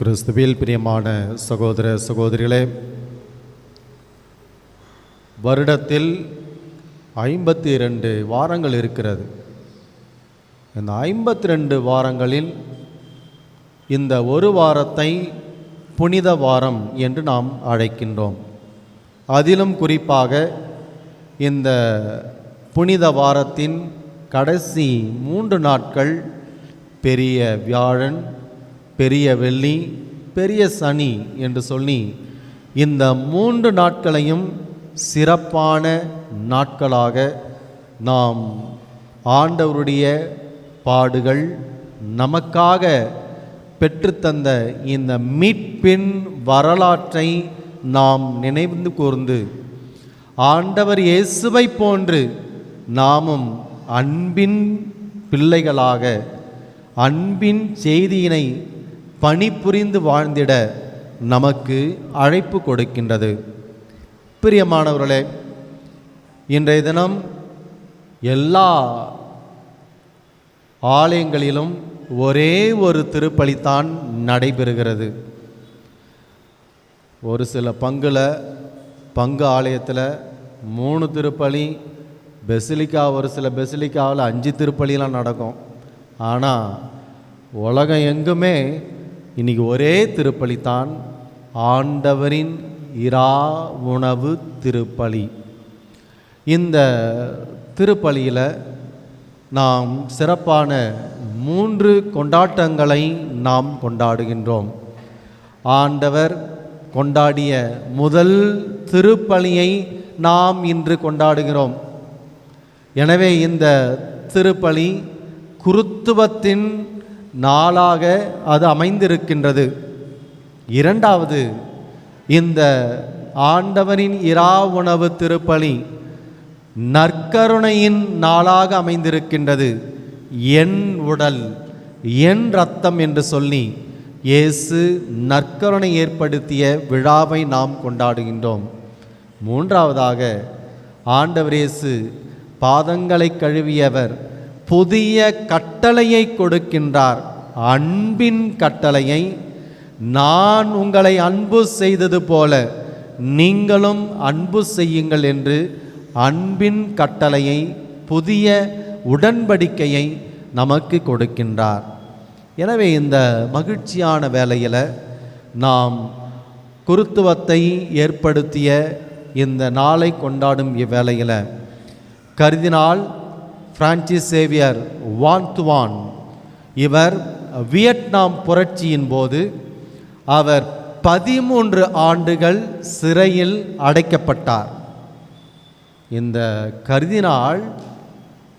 கிறிஸ்துவில் பிரியமான சகோதர சகோதரிகளே வருடத்தில் ஐம்பத்தி இரண்டு வாரங்கள் இருக்கிறது. இந்த ஐம்பத்தி ரெண்டு வாரங்களில் இந்த ஒரு வாரத்தை புனித வாரம் என்று நாம் அழைக்கின்றோம். அதிலும் குறிப்பாக இந்த புனித வாரத்தின் கடைசி மூன்று நாட்கள் பெரிய வியாழன் பெரிய வெள்ளி பெரிய சனி என்று சொல்லி இந்த மூன்று நாட்களையும் சிறப்பான நாட்களாக நாம் ஆண்டவருடைய பாடுகள் நமக்காக பெற்றுத்தந்த இந்த மீட்பின் வரலாற்றை நாம் நினைவு கூர்ந்து ஆண்டவர் இயேசுவை போன்று நாமும் அன்பின் பிள்ளைகளாக அன்பின் செய்தியினை பணிபுரிந்து வாழ்ந்திட நமக்கு அழைப்பு கொடுக்கின்றது. பிரியமானவர்களே இன்றைய தினம் எல்லா ஆலயங்களிலும் ஒரே ஒரு திருப்பலித்தான் நடைபெறுகிறது. ஒரு சில பங்கில் பங்கு ஆலயத்தில் மூணு திருப்பலி பெசிலிக்கா ஒரு சில பெசிலிக்காவில் அஞ்சு திருப்பலிலாம் நடக்கும். ஆனால் உலகம் எங்குமே இன்னைக்கு ஒரே திருப்பலி தான் ஆண்டவரின் இரா உணவு திருப்பலி. இந்த திருப்பலியில் நாம் சிறப்பான மூன்று கொண்டாட்டங்களை நாம் கொண்டாடுகின்றோம். ஆண்டவர் கொண்டாடிய முதல் திருப்பலியை நாம் இன்று கொண்டாடுகிறோம். எனவே இந்த திருப்பலி குருத்துவத்தின் நாளாக அது அமைந்திருக்கின்றது. இரண்டாவது இந்த ஆண்டவரின் இரா உணவு திருப்பலி நற்கருணையின் நாளாக அமைந்திருக்கின்றது. என் உடல் என் ரத்தம் என்று சொல்லி இயேசு நற்கருணை ஏற்படுத்திய விழாவை நாம் கொண்டாடுகின்றோம். மூன்றாவதாக ஆண்டவர் இயேசு பாதங்களை கழுவியவர் புதிய கட்டளையை கொடுக்கின்றார். அன்பின் கட்டளையை நான் உங்களை அன்பு செய்தது போல நீங்களும் அன்பு செய்யுங்கள் என்று அன்பின் கட்டளையை புதிய உடன்படிக்கையை நமக்கு கொடுக்கின்றார். எனவே இந்த மகிழ்ச்சியான வேலையில் நாம் குருத்துவத்தை ஏற்படுத்திய இந்த நாளை கொண்டாடும் இவ்வேளையில் கருதினால் பிரான்சிஸ் சேவியர் வான்துவான் இவர் வியட்நாம் புரட்சியின் போது அவர் பதிமூன்று ஆண்டுகள் சிறையில் அடைக்கப்பட்டார். இந்த கருதினால்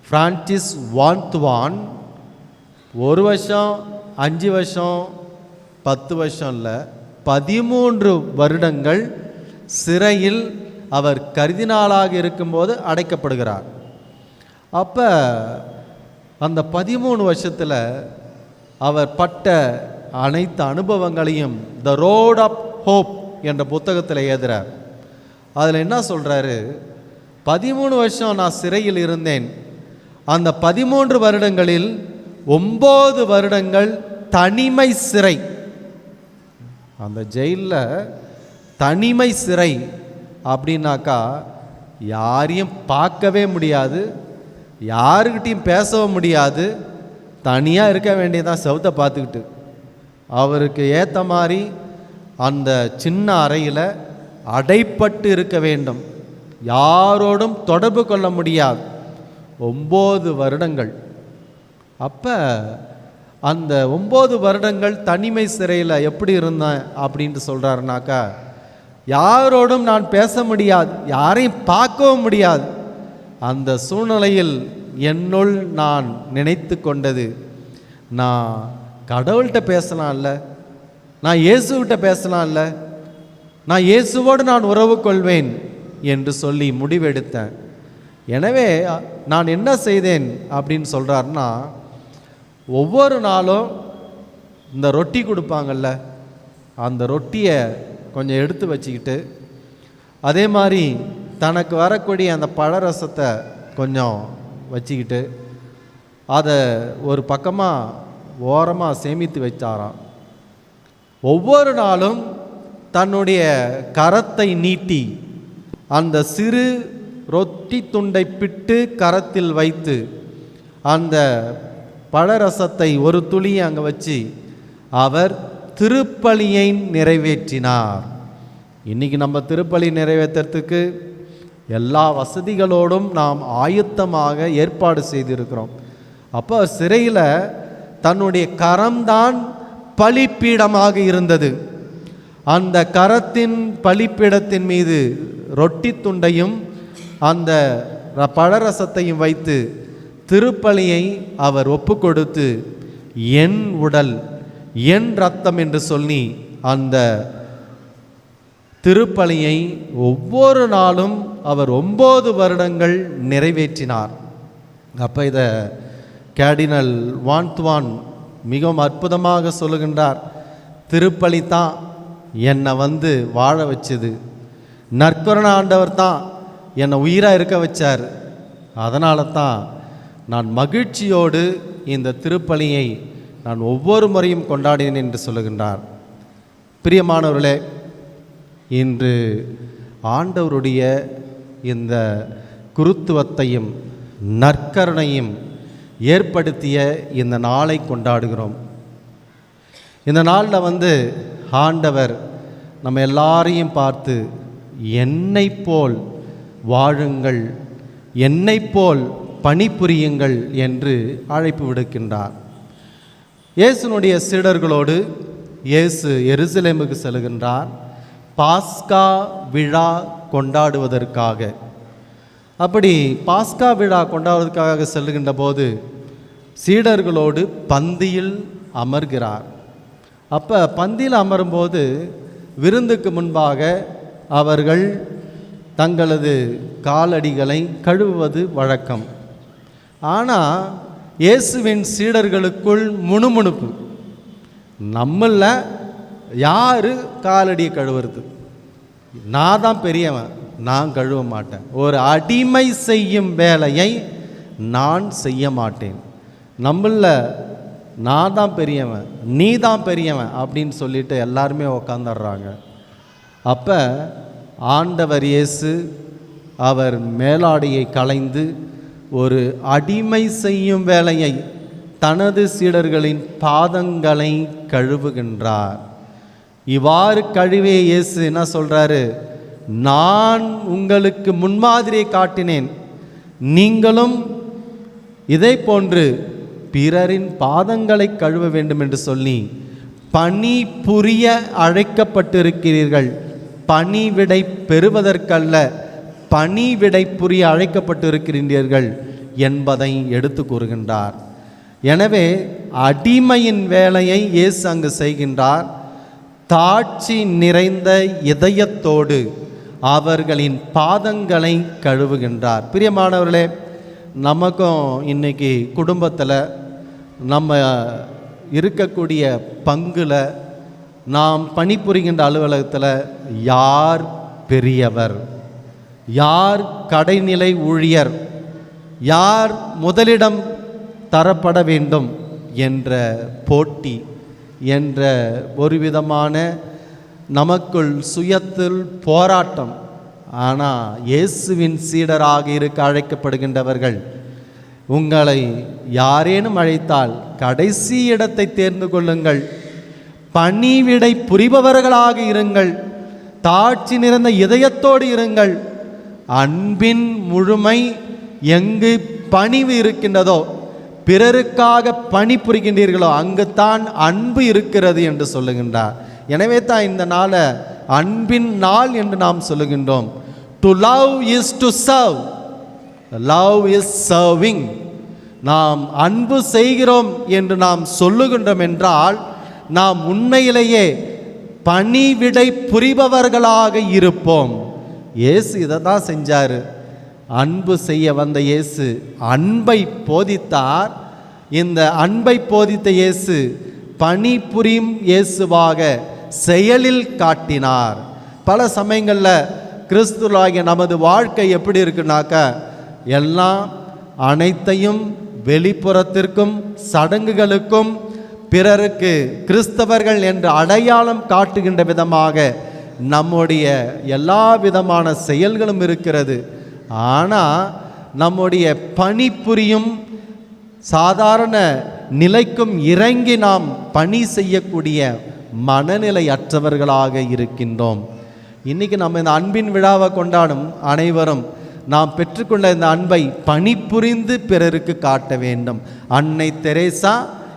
பிரான்சிஸ் வான்துவான் ஒரு வருஷம் அஞ்சு வருஷம் பத்து வருஷம் இல்லை பதிமூன்று வருடங்கள் சிறையில் அவர் கருதினாளாக இருக்கும்போது அடைக்கப்படுகிறார். அப்போ அந்த பதிமூணு வருஷத்தில் அவர் பட்ட அனைத்து அனுபவங்களையும் த ரோட் ஆஃப் ஹோப் என்ற புத்தகத்தில் எழுதுகிறார் அதில் என்ன சொல்கிறாரு பதிமூணு வருஷம் நான் சிறையில் இருந்தேன். அந்த பதிமூன்று வருடங்களில் ஒம்பது வருடங்கள் தனிமை சிறை. அந்த ஜெயிலில் தனிமை சிறை அப்படின்னாக்கா யாரையும் பார்க்கவே முடியாது. யாருக்கிட்டையும் பேசவும் முடியாது. தனியாக இருக்க வேண்டியதான் செவத்தை பார்த்துக்கிட்டு. அவருக்கு ஏற்ற மாதிரி அந்த சின்ன அறையில் அடைப்பட்டு இருக்க வேண்டும். யாரோடும் தொடர்பு கொள்ள முடியாது. ஒம்பது வருடங்கள். அப்போ அந்த ஒம்பது வருடங்கள் தனிமை சிறையில் எப்படி இருந்தேன் அப்படின்ட்டு சொல்கிறாருனாக்கா யாரோடும் நான் பேச முடியாது. யாரையும் பார்க்கவும் முடியாது. அந்த சூழ்நிலையில் என்னுள் நான் நினைத்து கொண்டது நான் கடவுள்கிட்ட பேசலாம்ல நான் இயேசுகிட்ட பேசலாம்ல நான் இயேசுவோடு நான் உறவு கொள்வேன் என்று சொல்லி முடிவெடுத்தேன். எனவே நான் என்ன செய்தேன் அப்படின்னு சொல்கிறாருன்னா ஒவ்வொரு நாளும் இந்த ரொட்டி கொடுப்பாங்கல்ல அந்த ரொட்டியை கொஞ்சம் எடுத்து வச்சுக்கிட்டு அதே மாதிரி தனக்கு வரக்கூடிய அந்த பழரசத்தை கொஞ்சம் வச்சுக்கிட்டு அதை ஒரு பக்கமாக ஓரமாக சேமித்து வச்சாராம். ஒவ்வொரு நாளும் தன்னுடைய கரத்தை நீட்டி அந்த சிறு ரொட்டி துண்டை பிட்டு கரத்தில் வைத்து அந்த பழரசத்தை ஒரு துளி அங்கே வச்சு அவர் திருப்பலியை நிறைவேற்றினார். இன்னைக்கு நம்ம திருப்பலி நிறைவேற்றுறதுக்கு எல்லா வசதிகளோடும் நாம் ஆயுத்தமாக ஏற்பாடு செய்திருக்கிறோம். அப்போ சிறையில் தன்னுடைய கரம்தான் பலிப்பீடமாக இருந்தது. அந்த கரத்தின் பலிப்பீடத்தின் மீது ரொட்டி துண்டையும் அந்த ர- பழரசத்தையும் வைத்து திருப்பலியை அவர் ஒப்பு கொடுத்து என் உடல் என் ரத்தம் என்று சொல்லி அந்த திருப்பலியை ஒவ்வொரு நாளும் அவர் ஒம்பது வருடங்கள் நிறைவேற்றினார். அப்போ இதை கேடினல் வான்துவான் மிகவும் அற்புதமாக சொல்லுகின்றார். திருப்பலி தான் என்னை வந்து வாழ வச்சது. நற்கரண ஆண்டவர் தான் என்னை உயிராக இருக்க வச்சார். அதனால தான் நான் மகிழ்ச்சியோடு இந்த திருப்பலியை நான் ஒவ்வொரு முறையும் கொண்டாடினேன் என்று சொல்லுகின்றார். பிரியமானவர்களே இன்று ஆண்டவருடைய இந்த குருத்துவத்தையும் நற்கருணையும் ஏற்படுத்திய இந்த நாளை கொண்டாடுகிறோம். இந்த நாளில் வந்து ஆண்டவர் நம்ம எல்லாரையும் பார்த்து என்னை போல் வாழுங்கள் என்னை போல் பணிபுரியுங்கள் என்று அழைப்பு விடுக்கின்றார். இயேசுனுடைய சீடர்களோடு இயேசு எருசலேமுக்கு செல்கின்றார். பாஸ்கா விழா கொண்டாடுவதற்காக. அப்படி பாஸ்கா விழா கொண்டாடுவதற்காக செல்லுகின்ற போது சீடர்களோடு பந்தியில் அமர்கிறார். அப்போ பந்தியில் அமரும்போது விருந்துக்கு முன்பாக அவர்கள் தங்களது காலடிகளை கழுவுவது வழக்கம். ஆனால் இயேசுவின் சீடர்களுக்குள் முணுமுணுப்பு. நம்மள யார் காலடியை கழுவுறது? நான் தான் பெரியவன். நான் கழுவ மாட்டேன். ஒரு அடிமை செய்யும் வேலையை நான் செய்ய மாட்டேன். நம்மள நான் தான் பெரியவன் நீ தான் பெரியவன் அப்படின்னு சொல்லிட்டு எல்லாருமே உக்காந்துடுறாங்க. அப்போ ஆண்டவர் இயேசு அவர் மேலாடையை களைந்து ஒரு அடிமை செய்யும் வேலையை தனது சீடர்களின் பாதங்களை கழுவுகின்றார். இவ்வாறு கழுவே இயேசு என்ன சொல்கிறாரு நான் உங்களுக்கு முன்மாதிரியை காட்டினேன். நீங்களும் இதை போன்று பிறரின் பாதங்களை கழுவ வேண்டும் என்று சொல்லி பணி புரிய அழைக்கப்பட்டிருக்கிறீர்கள். பணிவிடை பெறுவதற்கல்ல பணிவிடை புரிய அழைக்கப்பட்டிருக்கிறீர்கள் என்பதை எடுத்து கூறுகின்றார். எனவே அடிமையின் வேலையை இயேசு அங்கு செய்கின்றார். தாட்சி நிறைந்த இதயத்தோடு அவர்களின் பாதங்களை கழுவுகின்றார். பிரியமானவர்களே நமக்கும் இன்னைக்கு குடும்பத்தில் நம்ம இருக்கக்கூடிய பங்கில் நாம் பணிபுரிகின்ற அலுவலகத்தில் யார் பெரியவர்? யார் கடைநிலை ஊழியர்? யார் முதலிடம் தரப்பட வேண்டும் என்ற போட்டி என்ற ஒரு விதமான நமக்குள் சுயத்தில் போராட்டம். ஆனால் இயேசுவின் சீடராக இருக்க அழைக்கப்படுகின்றவர்கள் உங்களை யாரேனும் அழைத்தால் கடைசி இடத்தை தேர்ந்து கொள்ளுங்கள். பணிவிடை புரிபவர்களாக இருங்கள். தாட்சி நிறைந்த இதயத்தோடு இருங்கள். அன்பின் முழுமை எங்கு பணிவு இருக்கின்றதோ பிறருக்காக பணி புரிகின்றீர்களோ அங்குத்தான் அன்பு இருக்கிறது என்று சொல்லுகின்றார். எனவே தான் இந்த நாளை அன்பின் நாள் என்று நாம் சொல்லுகின்றோம். To love is to serve love is serving நாம் அன்பு செய்கிறோம் என்று நாம் சொல்லுகின்றோம் என்றால் நாம் உண்மையிலேயே பணிவிடை புரிபவர்களாக இருப்போம். இயேசு இதை தான் செஞ்சார். அன்பு செய்ய வந்த இயேசு அன்பை போதித்தார். இந்த அன்பை போதித்த இயேசு பணிபுரியும் இயேசுவாக செயலில் காட்டினார். பல சமயங்களில் கிறிஸ்துவாகிய நமது வாழ்க்கை எப்படி இருக்குனாக்க எல்லாம் அனைத்தையும் வெளிப்புறத்திற்கும் சடங்குகளுக்கும் பிறருக்கு கிறிஸ்தவர்கள் என்று அடையாளம் காட்டுகின்ற விதமாக நம்முடைய எல்லா விதமான செயல்களும் இருக்கிறது. ஆனால் நம்முடைய பணிபுரியும் சாதாரண நிலைக்கும் இறங்கி நாம் பணி செய்யக்கூடிய மனநிலை அற்றவர்களாக இருக்கின்றோம். இன்னைக்கு நம்ம இந்த அன்பின் விழாவை கொண்டாடும் அனைவரும் நாம் பெற்றுக்கொண்ட இந்த அன்பை பணிபுரிந்து பிறருக்கு காட்ட வேண்டும். அன்னை தெரேசா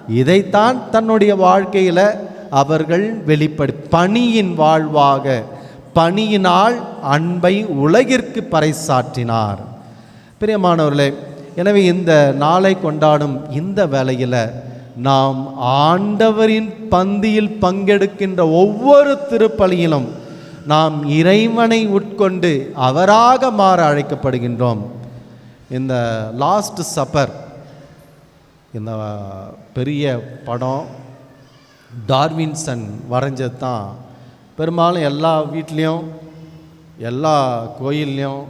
இதைத்தான் தன்னுடைய வாழ்க்கையில் அவர்கள் வெளிப்படு பணியின் வாழ்வாக பணியினால் அன்பை உலகிற்கு பறைசாற்றினார். பிரியமானவர்களே எனவே இந்த நாளை கொண்டாடும் இந்த வேளையில் நாம் ஆண்டவரின் பந்தியில் பங்கெடுக்கின்ற ஒவ்வொரு திருப்பலியிலும் நாம் இறைவனை உட்கொண்டு அவராக மாற அழைக்கப்படுகின்றோம். இந்த லாஸ்ட் சப்பர் இந்த பெரிய படம் டார்வின்சன் வரைஞ்சது தான் பெரும்பாலும் எல்லா வீட்லேயும் எல்லா கோயில்லையும்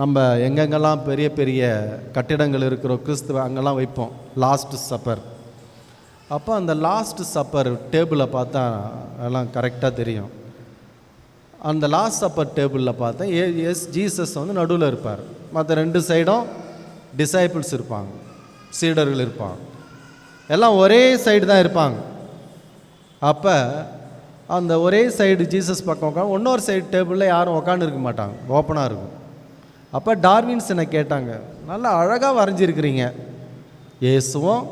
நம்ம எங்கெங்கெல்லாம் பெரிய பெரிய கட்டிடங்கள் இருக்கிறோம் கிறிஸ்துவ அங்கெல்லாம் வைப்போம். லாஸ்ட் சப்பர் அப்போ அந்த லாஸ்ட் சப்பர் டேபிளை பார்த்தா எல்லாம் கரெக்டாக தெரியும். அந்த லாஸ்ட் சப்பர் டேபிளில் பார்த்தா ஏ எஸ் ஜீசஸ் வந்து நடுவில் இருப்பார். மற்ற ரெண்டு சைடும் டிசைபிள்ஸ் இருப்பாங்க. சீடர்கள் இருப்பாங்க. எல்லாம் ஒரே சைடு தான் இருப்பாங்க. அப்போ அந்த ஒரே சைடு ஜீசஸ் பக்கம் உட்காந்து இன்னொரு சைடு டேபிளில் யாரும் உட்காந்து இருக்க மாட்டாங்க. ஓப்பனாக இருக்கும். அப்போ டார்வின்ஸனை கேட்டாங்க நல்லா அழகாக வரைஞ்சிருக்கிறீங்க. இயேசுவும்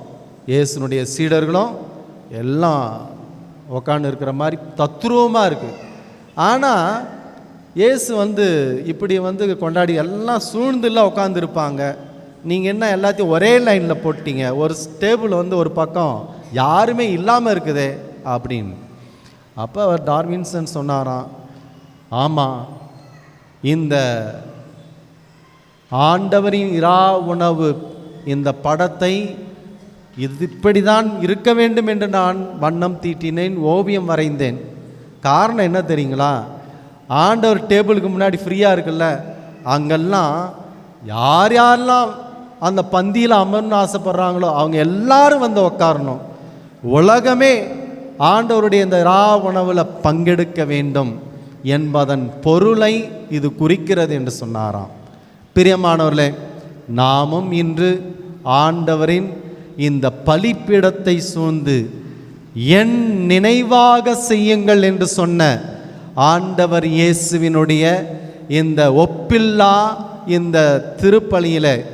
இயேசுனுடைய சீடர்களும் எல்லாம் உக்காந்து இருக்கிற மாதிரி தத்ரூபமாக இருக்குது ஆனால் இயேசு வந்து இப்படி வந்து கொண்டாடி எல்லாம் சூழ்ந்துலாம் உட்காந்துருப்பாங்க நீங்கள் என்ன எல்லாத்தையும் ஒரே லைனில் போட்டீங்க ஒரு டேபிள் வந்து ஒரு பக்கம் யாருமே இல்லாமல் இருக்குதே அப்படின்னு. அப்போ அவர் டார்வின்சன் சொன்னாராம் ஆமாம் இந்த ஆண்டவரின் இரா உணவு இந்த படத்தை இது இப்படி தான் இருக்க வேண்டும் என்று நான் வண்ணம் தீட்டினேன் ஓவியம் வரைந்தேன். காரணம் என்ன தெரியுங்களா? ஆண்டவர் டேபிளுக்கு முன்னாடி ஃப்ரீயாக இருக்குல்ல அங்கெல்லாம் யார் யாரெல்லாம் அந்த பந்தியில் அமர்ந்து ஆசைப்படுறாங்களோ அவங்க எல்லாரும் வந்து உட்காரணும் உலகமே ஆண்டவருடைய இந்த ரா உணவில் பங்கெடுக்க வேண்டும் என்பதன் பொருளை இது குறிக்கிறது என்று சொன்னாராம். பிரியமானவர்களே நாமும் இன்று ஆண்டவரின் இந்த பலிப்பிடத்தை சூழ்ந்து என் நினைவாக செய்யுங்கள் என்று சொன்ன ஆண்டவர் இயேசுவினுடைய இந்த ஒப்பில்லா இந்த திருப்பலியில்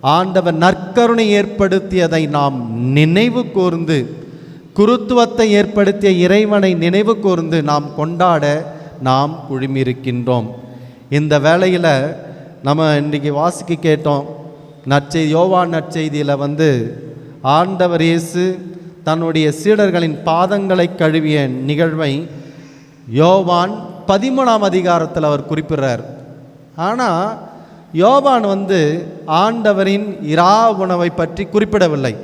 ஆண்டவர் நற்கருணை ஏற்படுத்தியதை நாம் நினைவு கூர்ந்து குருத்துவத்தை ஏற்படுத்திய இறைவனை நினைவு கூர்ந்து நாம் கொண்டாட நாம் குழுமியிருக்கின்றோம். இந்த வேளையில் நம்ம இன்றைக்கி வாசிக்க கேட்டோம். நற்செய்தி யோவான் நற்செய்தியில் வந்து ஆண்டவர் இயேசு தன்னுடைய சீடர்களின் பாதங்களை கழுவிய நிகழ்வை யோவான் பதிமூணாம் அதிகாரத்தில் அவர் குறிப்பிடுறார். ஆனால் யோவான் வந்து ஆண்டவரின் இரா உணவை பற்றி குறிப்பிடவில்லை.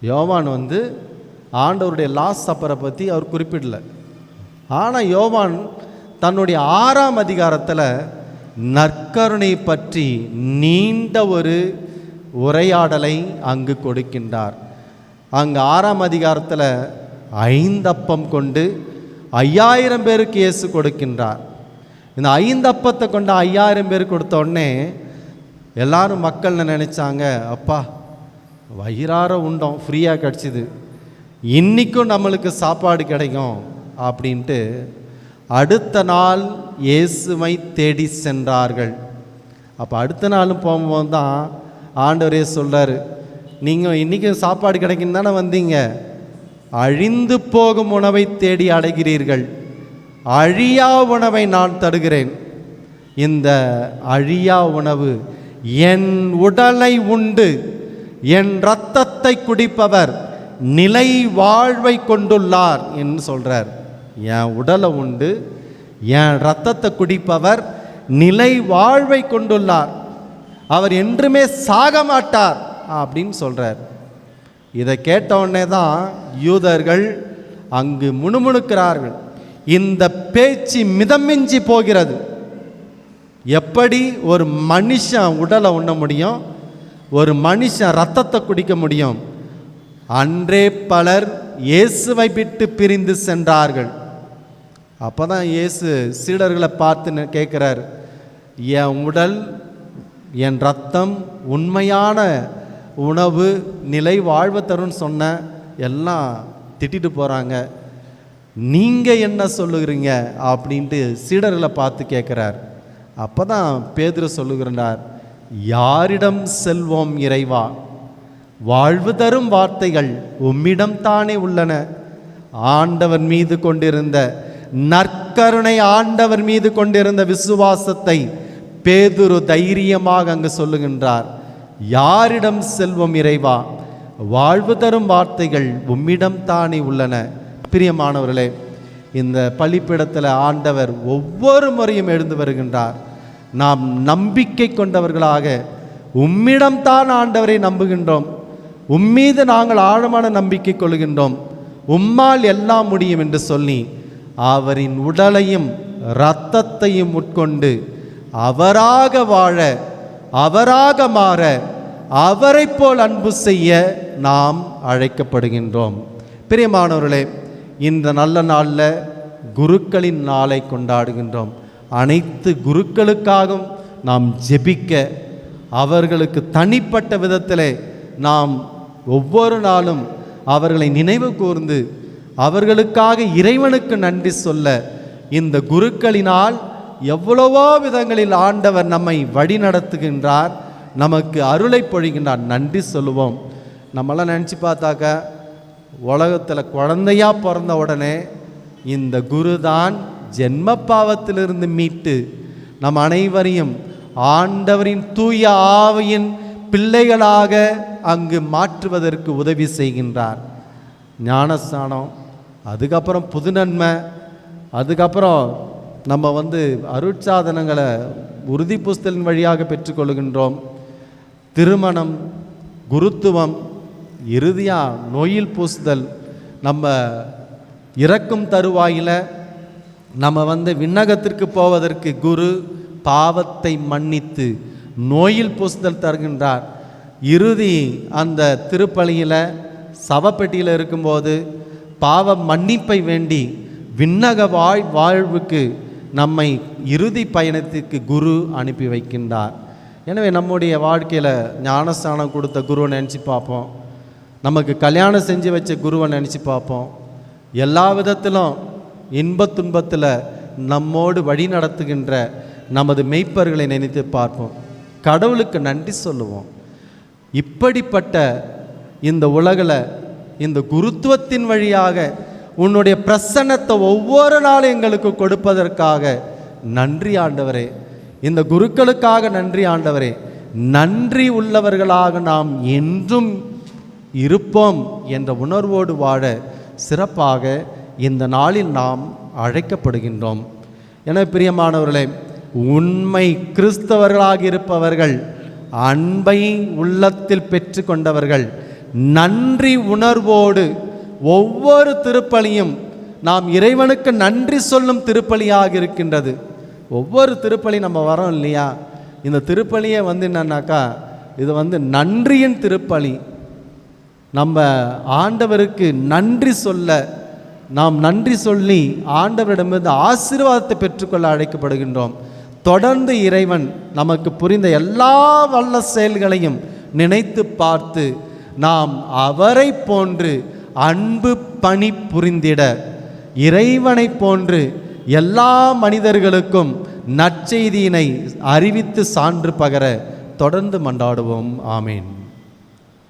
யோவான் வந்து ஆண்டவருடைய லாஸ் சப்பரை பற்றி அவர் குறிப்பிடல. ஆனால் யோவான் தன்னுடைய ஆறாம் அதிகாரத்தில் நற்கருணை பற்றி நீண்ட ஒரு உரையாடலை அங்கு கொடுக்கின்றார். அங்கு ஆறாம் அதிகாரத்தில் ஐந்தப்பம் கொண்டு ஐயாயிரம் பேருக்கு இயேசு கொடுக்கின்றார். இந்த ஐந்தப்பத்தை கொண்டு ஐயாயிரம் பேர் கொடுத்த உடனே எல்லாரும் மக்கள் நினைச்சாங்க அப்பா வயிறார உண்டோம் ஃப்ரீயாக கிடச்சிது. இன்றைக்கும் நம்மளுக்கு சாப்பாடு கிடைக்கும் அப்படின்ட்டு அடுத்த நாள் இயேசுவை தேடி சென்றார்கள். அப்போ அடுத்த நாளும் போகும்போது தான் ஆண்டவரே சொல்கிறார் நீங்கள் இன்றைக்கும் சாப்பாடு கிடைக்கும் தானே வந்தீங்க? அழிந்து போகும் உணவை தேடி அடைகிறீர்கள். அழியா உணவை நான் தருகிறேன். இந்த அழியா உணவு என் உடலை உண்டு. என் இரத்தத்தை குடிப்பவர் நிலை வாழ்வை கொண்டுள்ளார் என்று சொல்கிறார் என் உடலை உண்டு என் ரத்தத்தை குடிப்பவர் நிலை வாழ்வை கொண்டுள்ளார். அவர் என்றுமே சாக மாட்டார் அப்படின்னு சொல்கிறார் இதை கேட்ட உடனே தான் யூதர்கள் அங்கு முணுமுணுக்கிறார்கள். இந்த பேச்சு மிதமிஞ்சி போகிறது. எப்படி ஒரு மனுஷன் உடலை உண்ண முடியும்? ஒரு மனுஷன் ரத்தத்தை குடிக்க முடியும். அன்றே பலர் இயேசுவை விட்டு பிரிந்து சென்றார்கள். அப்போ தான் இயேசு சீடர்களை பார்த்து கேட்குறார் என் உடல் என் ரத்தம் உண்மையான உணவு நிலை வாழ்வு தரும்னு சொன்ன எல்லாம் திட்டிட்டு போகிறாங்க நீங்கள் என்ன சொல்லுகிறீங்க? அப்படின்ட்டு சீடர்களை பார்த்து கேட்குறார். அப்போ தான் பேதிர சொல்லுகிறார் யாரிடம் செல்வோம் இறைவா? வாழ்வு தரும் வார்த்தைகள் உம்மிடம் தானே உள்ளன. ஆண்டவர் மீது கொண்டிருந்த நற்கருணை ஆண்டவர் மீது கொண்டிருந்த விசுவாசத்தை பேதுரு தைரியமாக அங்கு சொல்லுகின்றார். யாரிடம் செல்வம் இறைவா? வாழ்வு தரும் வார்த்தைகள் உம்மிடம் தானே உள்ளன. பிரியமானவர்களே இந்த பழிப்பிடத்தில் ஆண்டவர் ஒவ்வொரு முறையும் எழுந்து வருகின்றார். நாம் நம்பிக்கை கொண்டவர்களாக உம்மிடம்தான் ஆண்டவரை நம்புகின்றோம். உம்மீது நாங்கள் ஆழமான நம்பிக்கை கொள்கின்றோம் உம்மால் எல்லாம் முடியும் என்று சொல்லி அவரின் உடலையும் இரத்தத்தையும் உட்கொண்டு அவராக வாழ அவராக மாற அவரைப் போல் அன்பு செய்ய நாம் அழைக்கப்படுகின்றோம். பிரியமானவர்களே இந்த நல்ல நாளில் குருக்களின் நாளை கொண்டாடுகின்றோம். அனைத்து குருக்களுக்காகவும் நாம் ஜெபிக்க அவர்களுக்கு தனிப்பட்ட விதத்தில் நாம் ஒவ்வொரு நாளும் அவர்களை நினைவு கூர்ந்து அவர்களுக்காக இறைவனுக்கு நன்றி சொல்ல இந்த குருக்களினால் எவ்வளவோ விதங்களில் ஆண்டவர் நம்மை வழி நடத்துகின்றார் நமக்கு அருளை பொழிகின்றார். நன்றி சொல்லுவோம். நம்மளாம் நினச்சி பார்த்தாக்க உலகத்தில் குழந்தையா பிறந்த உடனே இந்த குரு தான் ஜென்ம பாவத்திலிருந்து மீட்டு நம் அனைவரையும் ஆண்டவரின் தூய ஆவியின் பிள்ளைகளாக அங்கு மாற்றுவதற்கு உதவி செய்கின்றார். ஞானஸ்தானம் அதுக்கப்புறம் புது நன்மை அதுக்கப்புறம் நம்ம வந்து அருட்சாதனங்களை உறுதி புஸ்தலின் வழியாக பெற்றுக்கொள்கின்றோம். திருமணம் குருத்துவம் இறுதியாக நோயில் பூசுதல் நம்ம இறக்கும் தருவாயில் நம்ம வந்து விண்ணகத்திற்கு போவதற்கு குரு பாவத்தை மன்னித்து நோயில் பூசுதல் தருகின்றார். இறுதி அந்த திருப்பலியில் சவப்பெட்டியில் இருக்கும்போது பாவ மன்னிப்பை வேண்டி விண்ணக வாழ் வாழ்வுக்கு நம்மை இறுதி பயணத்திற்கு குரு அனுப்பி வைக்கின்றார். எனவே நம்முடைய வாழ்க்கையில் ஞானஸ்தானம் கொடுத்த குருவை நினச்சி பார்ப்போம். நமக்கு கல்யாணம் செஞ்சு வச்ச குருவை நினச்சி பார்ப்போம். எல்லா விதத்திலும் இன்பத் துன்பத்தில் நம்மோடு வழி நடத்துகின்ற நமது மெய்ப்பர்களை நினைத்து பார்ப்போம். கடவுளுக்கு நன்றி சொல்லுவோம். இப்படிப்பட்ட இந்த உலகில் இந்த குருத்துவத்தின் வழியாக உன்னுடைய பிரசன்னத்தை ஒவ்வொரு நாளும் எங்களுக்கு கொடுப்பதற்காக நன்றி ஆண்டவரே. இந்த குருக்களுக்காக நன்றி ஆண்டவரே. நன்றி உள்ளவர்களாக நாம் என்றும் இருப்போம் என்ற உணர்வோடு வாழ சிறப்பாக இந்த நாளில் நாம் அழைக்கப்படுகின்றோம். என பிரியமானவர்களே உண்மை கிறிஸ்தவர்களாக இருப்பவர்கள் அன்பை உள்ளத்தில் பெற்று கொண்டவர்கள் நன்றி உணர்வோடு ஒவ்வொரு திருப்பலியும் நாம் இறைவனுக்கு நன்றி சொல்லும் திருப்பலியாக இருக்கின்றது. ஒவ்வொரு திருப்பலி நம்ம வரோம் இல்லையா? இந்த திருப்பலியே வந்து என்னன்னாக்கா இது வந்து நன்றியின் திருப்பலி. நம்ம ஆண்டவருக்கு நன்றி சொல்ல நாம் நன்றி சொல்லி ஆண்டவரிடமிருந்து ஆசீர்வாதத்தை பெற்றுக்கொள்ள அழைக்கப்படுகின்றோம். தொடர்ந்து இறைவன் நமக்கு புரிந்த எல்லா வல்ல செயல்களையும் நினைத்து பார்த்து நாம் அவரை போன்று அன்பு பணி புரிந்திட இறைவனைப் போன்று எல்லா மனிதர்களுக்கும் நற்செய்தியினை அறிவித்து சான்று பகர தொடர்ந்து மண்டாடுவோம் ஆமேன்.